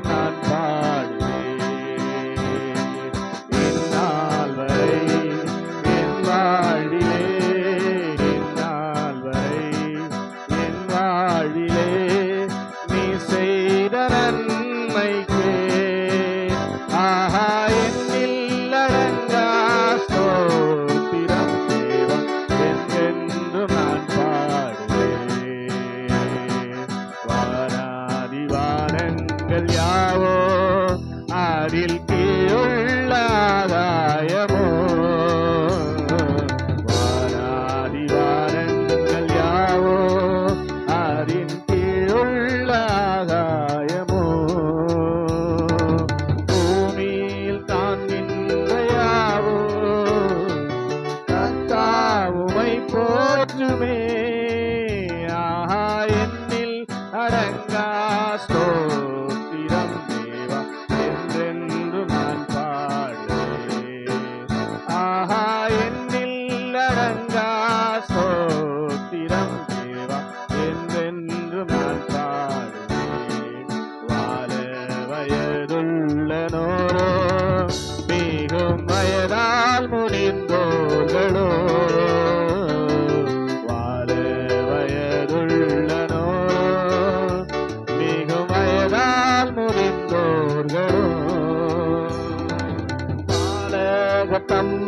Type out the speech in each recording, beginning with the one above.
not Audi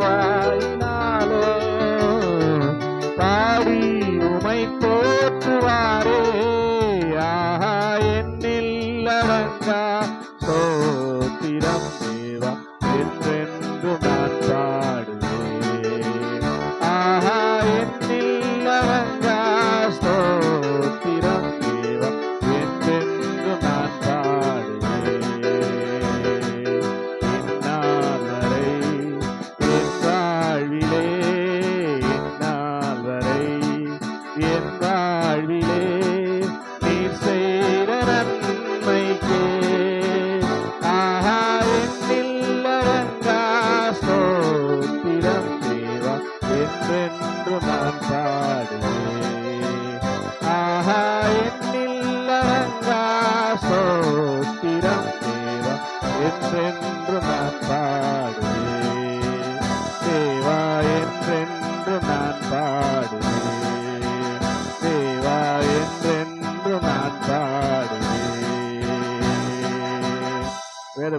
cry. என்றென்று நான் பாடுவேன். தேவா என்றென்று நான் பாடுவேன். தேவா என்றென்று நான் பாடுவேன். வேத